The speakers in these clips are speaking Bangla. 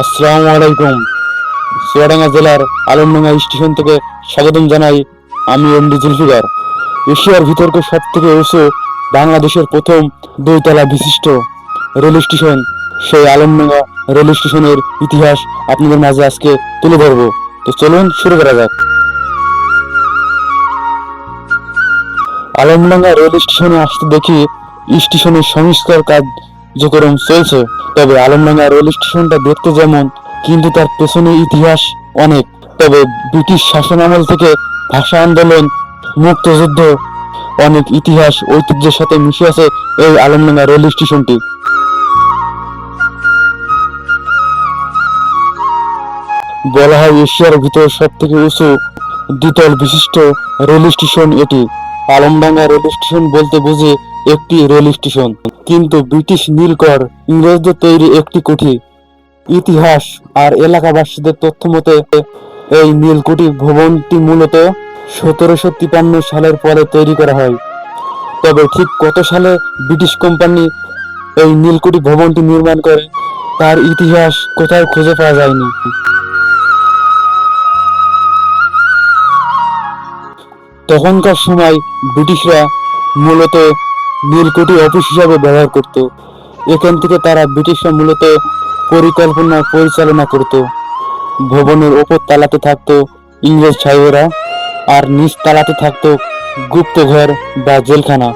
আসসালামু আলাইকুম। চুয়াডাঙ্গা জেলার আলমডাঙ্গা স্টেশন থেকে স্বাগতম জানাই আমি এমডি জুলফিকার। এশিয়ার ভিতরকে সব থেকে উঁচু বাংলাদেশের প্রথম দুইতলা বিশিষ্ট রেল স্টেশন। সেই আলমডাঙ্গা রেল স্টেশনের ইতিহাস আপনাদের মাঝে আজকে তুলে ধরবো। তো চলুন শুরু করা যাক। আলমডাঙ্গা রেল স্টেশনে আসতে দেখি স্টেশনের সংস্কার কার্যক্রম চলছে, তবে আলমডাঙ্গা রেল স্টেশনটা দেখতে যেমন কিন্তু তার পেছনে ইতিহাস অনেক। তবে ব্রিটিশ শাসন আমল থেকে ভাষা আন্দোলন, মুক্তযুদ্ধ, অনেক ইতিহাস, ঐতিহ্যের সাথে মিশে আছে এই আলমডাঙ্গা রেল স্টেশনটি। বলা হয় এশিয়ার ভিতরে সব থেকে উঁচু দ্বিতল বিশিষ্ট রেল স্টেশন এটি। আলমডাঙ্গা রেল স্টেশন বলতে বুঝে একটি রেল স্টেশন, কিন্তু ব্রিটিশ নীলকর ইংরেজদের তৈরি একটি কুঠি। ইতিহাস আর এলাকাবাসীদের তথ্য মতে, এই নীলকুঠি ভবনটি মূলত সতেরোশো তিপান্ন সালের পরে তৈরি করা হয়। তবে ঠিক কত সালে ব্রিটিশ কোম্পানি এই নীলকুঠি ভবনটি নির্মাণ করে, তার ইতিহাস কোথাও খুঁজে পাওয়া যায়নি। তখনকার সময় ব্রিটিশরা মূলত নীলকুঠি অফিস হিসাবে ব্যবহার করত। এখান থেকে তারা ব্রিটিশরা মূলত পরিকল্পনা পরিচালনা করত। ভবনের ওপর তালাতে থাকত ইংরেজ সাহেবেরা আর নিচ তালাতে থাকতো গুপ্তঘর বা জেলখানা।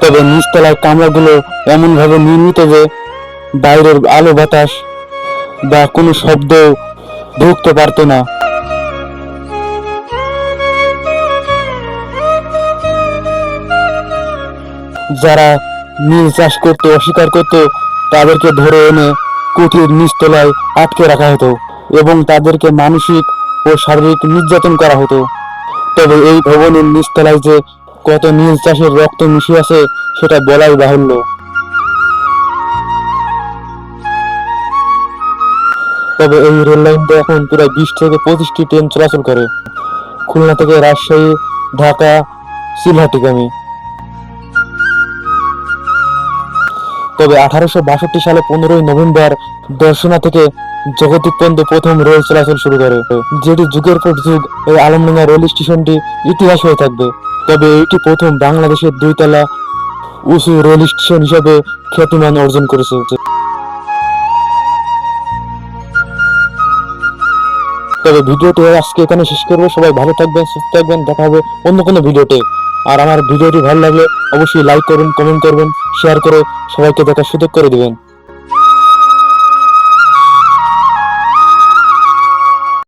তবে নিচতলায় কামরাগুলো এমনভাবে নির্মিত যে বাইরের আলো বাতাস বা কোনো শব্দ ঢুকতে পারতো না। যারা নীল চাষ করতে, অস্বীকার করত, তাদেরকে ধরে এনে কুঠির নিচতলায় আটকে রাখা হতো এবং তাদেরকে মানসিক ও শারীরিক নির্যাতন করা হতো। তবে এই ভবনের নিচতলায় যে কত নীল চাষের রক্ত মিশে আছে, সেটা বলাই বাহুল্য। তবে এই রেল লাইনটা এখন প্রায় বিশ থেকে পঁচিশটি ট্রেন চলাচল করে। খুলনা থেকে রাজশাহী, ঢাকা সিলহাটিগামী তবে আঠারোশো বাষট্টি সালে পনেরোই নভেম্বর দর্শনা থেকে জগতিক পর্যন্ত প্রথম রেল চলাচল শুরু করে, যেটি যুগের পর যুগ এই আলমডাঙ্গা রেল স্টেশনটি ইতিহাস হয়ে থাকবে। তবে এটি প্রথম বাংলাদেশের দুইতলা উঁচু রেল স্টেশন হিসেবে খ্যাতিমান অর্জন করেছে। তবে ভিডিওটি আজকে এখানে শেষ করব। সবাই ভালো থাকবেন, সুস্থ থাকবেন। দেখা হবে অন্য কোনো ভিডিওতে। আর আমার ভিডিওটি ভালো লাগলে অবশ্যই লাইক করুন কমেন্ট করবেন শেয়ার করে সবাইকে দেখার সুযোগ করে দিবেন।